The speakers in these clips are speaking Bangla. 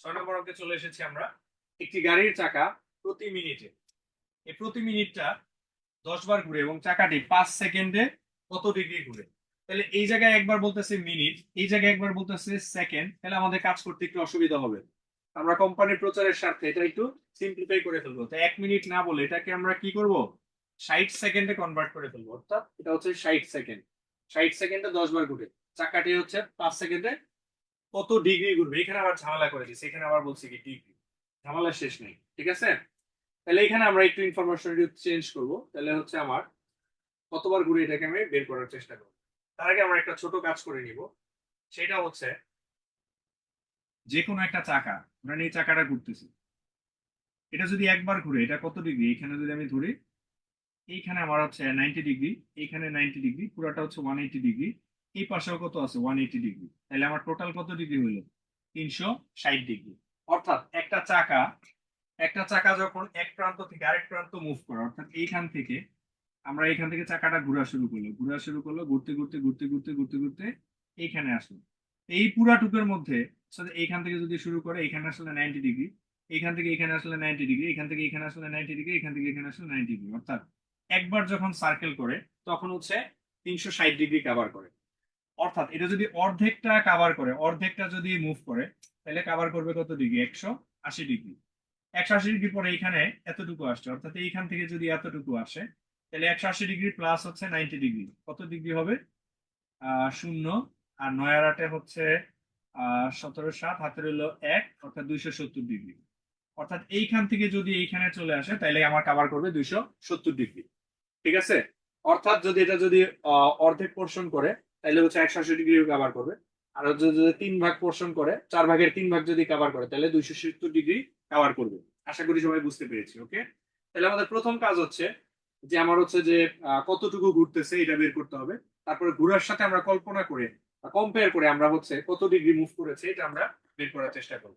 ছয় নম্বর চলে এসেছি আমরা। একটি গাড়ির চাকা প্রতি মিনিটে, এই প্রতি মিনিটটা দশ বার ঘুরে এবং চাকাটি পাঁচ সেকেন্ডে কত ডিগ্রি ঘুরে? তাহলে এই জায়গায় একবার বলতেছে মিনিট, এই জায়গায় একবার বলতেছে সেকেন্ড, তাহলে আমাদের কাজ করতে একটু অসুবিধা হবে। আমরা কোম্পানির প্রচারের স্বার্থে এটা একটু সিম্পলিফাই করে ফেলব। তো এক মিনিট না বলে এটাকে আমরা কি করব? ষাট সেকেন্ডে কনভার্ট করে ফেলব। অর্থাৎ এটা হচ্ছে ষাট সেকেন্ড। ষাট সেকেন্ডে দশ বার ঘুরে, চাকাটি হচ্ছে পাঁচ সেকেন্ডে কত ডিগ্রি ঘুরবে? এখানে আবার ঝামেলা করে দিচ্ছে এখানে আবার বলছে কি ডিগ্রি ঝামেলা শেষ নেই, ঠিক আছে? তাহলে এখানে আমরা একটু ইনফরমেশন চেঞ্জ করব। তাহলে হচ্ছে আমার, কতবার ঘুরে এটাকে আমি বের করার চেষ্টা করব। তার আগে আমরা একটা ছোট কাজ করে নিব। সেটা হচ্ছে যে কোনো একটা চাকা ধরেন এই চাকাটা ঘুরতেছি। এটা যদি একবার ঘুরে, এটা কত ডিগ্রি এখানে যদি আমি ধরি, এইখানে আমার হচ্ছে নাইনটি ডিগ্রি এইখানে নাইনটি ডিগ্রি পুরাটা হচ্ছে ওয়ান এইটি ডিগ্রি এই পাশেও কত আছে? ওয়ান এইটি ডিগ্রি তাহলে আমার টোটাল কত ডিগ্রি হলো তিনশো ষাট ডিগ্রি অর্থাৎ একটা চাকা একটা চাকা যখন এক প্রান্ত থেকে আরেক প্রান্ত মুভ করে, অর্থাৎ এইখান থেকে আমরা এখান থেকে চাকাটা ঘোরা শুরু করল। ঘোরা শুরু করল, ঘুরতে ঘুরতে ঘুরতে ঘুরতে ঘুরতে ঘুরতে এইখানে আসলো। এই পুরাটুকের মধ্যে সাথে এইখান থেকে যদি শুরু করে এখানে আসলে নাইনটি ডিগ্রি এইখান থেকে এখানে আসলে নাইনটি ডিগ্রি এখান থেকে এখানে আসলে নাইনটি ডিগ্রি এখান থেকে এখানে আসলে নাইনটি ডিগ্রি অর্থাৎ একবার যখন সার্কেল করে, তখন হচ্ছে তিনশো ষাট ডিগ্রি কাভার করে। অর্থাৎ এটা যদি অর্ধেকটা কাভার করে, অর্ধেকটা যদি মুভ করে, তাহলে কাভার করবে কত ডিগ্রি একশো আশি ডিগ্রি একশো আশি ডিগ্রি পরে এখানে এতটুকু আসছে, অর্থাৎ এইখান থেকে যদি এতটুকু আসে, তাহলে একশো আশি ডিগ্রি প্লাস হচ্ছে নাইনটি ডিগ্রি কত ডিগ্রি হবে? শূন্য। আর নয় আর আটে হচ্ছে সতেরো সাত, হাতের হলো এক, অর্থাৎ দুইশো সত্তর ডিগ্রি অর্থাৎ এইখান থেকে যদি এইখানে চলে আসে, তাহলে আমার কাভার করবে দুইশো সত্তর ডিগ্রি ঠিক আছে? অর্থাৎ যদি এটা যদি অর্ধেক পোর্শন করে তাহলে হচ্ছে একশো আশি ডিগ্রি কাভার করবে। আর যদি তিন ভাগ পোর্শন করে চার ভাগের তিন ভাগ যদি কাভার করে তাহলে দুইশো সত্তর ডিগ্রি কাভার করবে। আশা করি সবাই বুঝতে পেরেছি ওকে তাহলে আমাদের প্রথম কাজ হচ্ছে যে আমার হচ্ছে যে কতটুকু ঘুরতেছে এটা বের করতে হবে। তারপরে ঘোরার সাথে আমরা কল্পনা করে কম্পেয়ার করে আমরা হচ্ছে কত ডিগ্রি মুভ করেছে এটা আমরা বের করার চেষ্টা করব।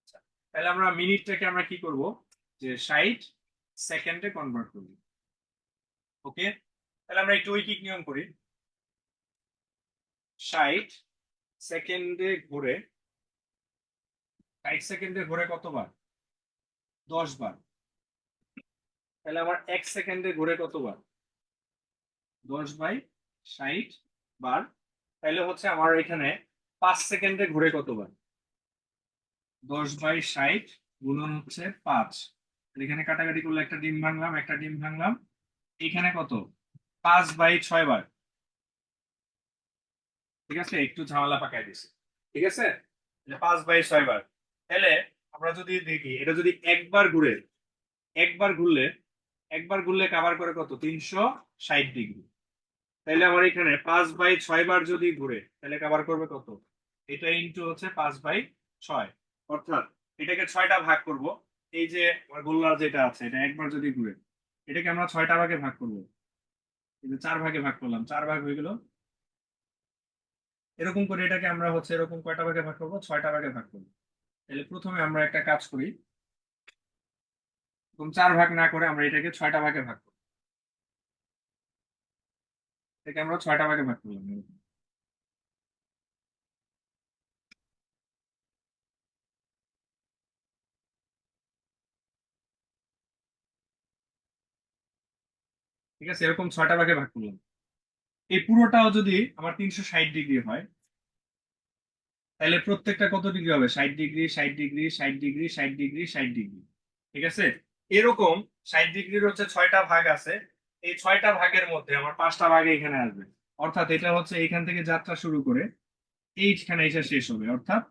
আচ্ছা, তাহলে আমরা মিনিটটাকে আমরা কি করব? যে ষাট সেকেন্ডে কনভার্ট করব। ওকে তাহলে আমরা একটু ঐকিক নিয়ম করি। ষাট সেকেন্ডে ঘুরে, ষাট সেকেন্ডে ঘুরে কতবার? দশ বার তাহলে আমার এক সেকেন্ডে ঘুরে কতবার? দশ বাই ষাট বার, তাহলে হচ্ছে আমার এখানে পাঁচ সেকেন্ডে ঘুরে কতবার? দশ বাই ষাট গুণন হচ্ছে পাঁচ। এখানে কাটাকাটি করলে একটা ডিম ভাঙলাম, একটা ডিম ভাঙলাম, এখানে কত? পাঁচ বাই ছয় বার। ঠিক আছে? একটু ঝামেলা পাকাই দিছে। ঠিক আছে? পাঁচ বাই ছয় বার। তাহলে আমরা যদি দেখি, এটা যদি একবার ঘুরে, একবার ঘুরলে একবার ঘুরলে কাভার করে কত? তিনশো ষাট ডিগ্রি তাহলে আমার এখানে পাঁচ বাই ছয় বার যদি ঘুরে, তাহলে কাভার করবে কত? এটা ইন্টু হচ্ছে পাঁচ বাই ছয়। অর্থাৎ এটাকে ছয়টা ভাগ করব। এই যে আমার গোল্লার যেটা আছে, এটা একবার যদি ঘুরে, এটাকে আমরা ছয়টা ভাগে ভাগ করব। চার ভাগে ভাগ করলাম, চার ভাগ হয়ে গেল এরকম করে এটাকে আমরা হচ্ছে এরকম কয়টা ভাগে ভাগ করব? ছয়টা ভাগে ভাগ করব। তাহলে প্রথমে আমরা একটা কাজ করি। চার ভাগ না করে আমরা এটাকে ছয়টা ভাগে ভাগ করব। এটাকে আমরা ছয়টা ভাগে ভাগ করলাম। ঠিক আছে? এরকম ছয়টা ভাগে ভাগ করলাম। এই পুরোটাও যদি আমার তিনশো ষাট ডিগ্রি হয়, তাহলে প্রত্যেকটা কত ডিগ্রি হবে? ষাট ডিগ্রি ষাট ডিগ্রি ষাট ডিগ্রি ষাট ডিগ্রি ষাট ডিগ্রি। ঠিক আছে? এরকম ষাট ডিগ্রির হচ্ছে ছয়টা ভাগ আছে। এই ছয়টা ভাগের মধ্যে আমার পাঁচটা ভাগ এখানে আসবে। অর্থাৎ এটা হচ্ছে এখান থেকে যাত্রা শুরু করে এইখানে এসে শেষ হবে। অর্থাৎ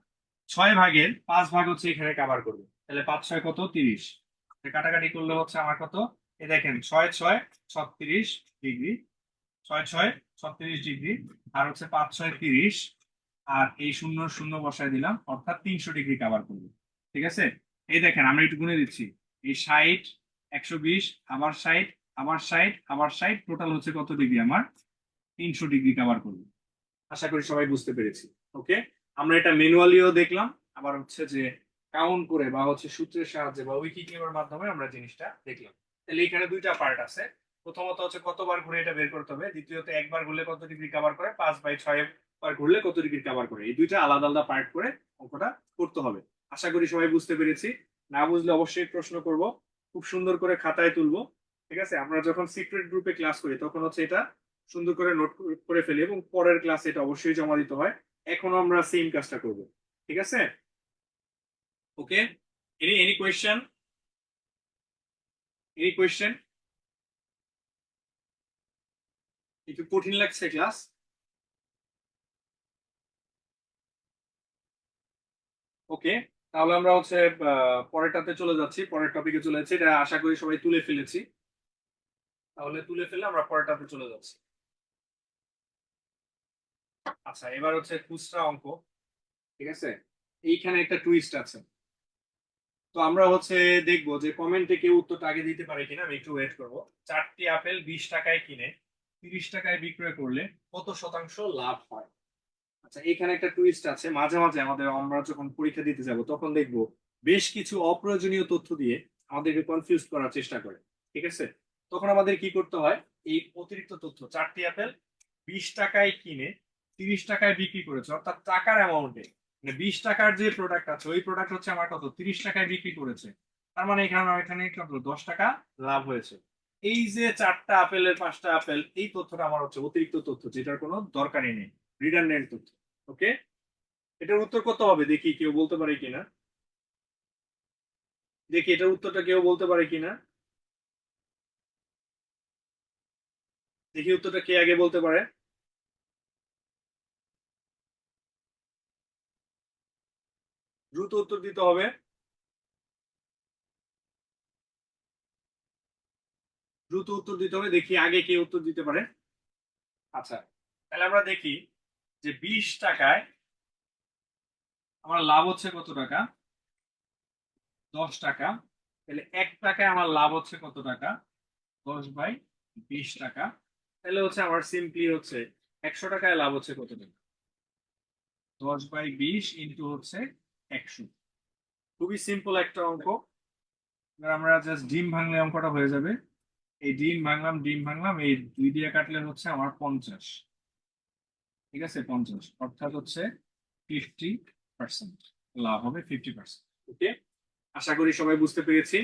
ছয় ভাগের পাঁচ ভাগ হচ্ছে এখানে কাভার করবে। তাহলে পাঁচ ছয় কত? তিরিশ। কাটাকাটি করলে হচ্ছে আমার কত? এ দেখেন, ছয় ছয় ছত্রিশ ডিগ্রি। ছয় ছয় ছত্রিশ ডিগ্রি, আর হচ্ছে পাঁচ ছয় তিরিশ, আর এই শূন্য শূন্য বসায় দিলাম, অর্থাৎ তিনশো ডিগ্রি কাভার করবে, ঠিক আছে? এই দেখেন, আমরা একটু গুনে দিচ্ছি, এই ষাট, একশো বিশ, আবার ষাট আবার ষাট আবার ষাট টোটাল হচ্ছে কত ডিগ্রি আমার? তিনশো ডিগ্রি কাভার করবে। আশা করি সবাই বুঝতে পেরেছি ওকে আমরা এটা ম্যানুয়ালিও দেখলাম, আবার হচ্ছে যে কাউন্ট করে বা হচ্ছে সূত্রের সাহায্যে বা উইকি নিয়মের মাধ্যমে আমরা জিনিসটা দেখলাম। তাহলে এখানে দুইটা পার্ট আছে প্রথমত হচ্ছে কতবার ঘুরে এটা বের করতে হবে, দ্বিতীয়ত একবার ঘুরলে কত ডিগ্রি কভার করে, পাঁচ বাই ছয় বার ঘুরলে কত ডিগ্রি কভার করে, এই দুইটা আলাদা আলাদা পার্ট করে অঙ্কটা করতে হবে। আশা করি সবাই বুঝতে পেরেছি। না বুঝলে অবশ্যই প্রশ্ন করব, খুব সুন্দর করে খাতায় তুলবো, ঠিক আছে? আমরা যখন সিক্রেট গ্রুপে ক্লাস করি, তখন হচ্ছে এটা সুন্দর করে নোট করে ফেলি এবং পরের ক্লাসে এটা অবশ্যই জমা দিতে হয়। এখনও আমরা সেম কাজটা করব, ঠিক আছে? Okay any any question any question একটু কঠিন লাগছে ক্লাস ওকে তাহলে আমরা হচ্ছে পরেরটাতে চলে যাচ্ছি, পরের টপিকে চলে যাচ্ছি। এটা আশা করি সবাই তুলে ফেলেছি। তাহলে তুলে ফেলে আমরা পরেরটাতে চলে যাচ্ছি। আচ্ছা এবার হচ্ছে খুচরা অঙ্ক, ঠিক আছে? এইখানে একটা টুইস্ট আছে। তো আমরা হচ্ছে দেখব যে কমেন্টে কেউ উত্তরটা আগে দিতে পারে কিনা, আমি একটু ওয়েট করব। চারটি আপেল বিশ টাকায় কিনে। তিরিশ টাকায় বিক্রয় করলে কত শতাংশ লাভ হয়? আচ্ছা এখানে একটা টুইস্ট আছে। মাঝে মাঝে আমাদের আমরা যখন পরীক্ষা দিতে যাব, তখন দেখব বেশ কিছু অপ্রয়োজনীয় তথ্য দিয়ে আমাদেরকে কনফিউজ করার চেষ্টা করে, ঠিক আছে? তখন আমাদের কি করতে হয়? এই অতিরিক্ত তথ্য, চারটি আপেল বিশ টাকায় কিনে তিরিশ টাকায় বিক্রি করেছে, অর্থাৎ টাকার অ্যামাউন্টে মানে বিশ টাকার যে প্রোডাক্ট আছে, ওই প্রোডাক্ট হচ্ছে আমার কত? তিরিশ টাকায় বিক্রি করেছে। তার মানে এখানে এখানে দশ টাকা লাভ হয়েছে। এই যে চারটা আপেলের পাঁচটা আপেল, এই তথ্যটা আমার হচ্ছে অতিরিক্ত তথ্য, যেটার কোনো দরকারই নেই রিডান্ডেন্ট তথ্য ওকে এটার উত্তর কত হবে দেখি, কেউ বলতে পারে কিনা? দেখি, এটার উত্তরটা কেউ বলতে পারে কিনা? দেখি উত্তরটা কে আগে বলতে পারে? দ্রুত উত্তর দিতে হবে। দ্রুত উত্তর দিতে হবে, দেখি আগে কে উত্তর দিতে পারে। আচ্ছা তাহলে আমরা দেখি যে বিশ টাকায় আমার লাভ হচ্ছে কত টাকা? দশ টাকা। তাহলে এক টাকায় আমার লাভ হচ্ছে কত টাকা? দশ বাই বিশ টাকা। তাহলে হচ্ছে আমার সিম্পলি হচ্ছে একশো টাকায় লাভ হচ্ছে কত টাকা? দশ বাই বিশ ইন্টু হচ্ছে একশো। খুবই সিম্পল একটা অঙ্ক। আমরা জাস্ট ডিম ভাঙলে অঙ্কটা হয়ে যাবে। এই ডিম ভাঙলাম ডিম ভাঙলাম, এই দুই দিয়ে কাটলে হচ্ছে আমার পঞ্চাশ। ঠিক আছে? পঞ্চাশ। অর্থাৎ হচ্ছে ফিফটি পার্সেন্ট লাভ হবে ফিফটি পার্সেন্ট ওকে আশা করি সবাই বুঝতে পেরেছি।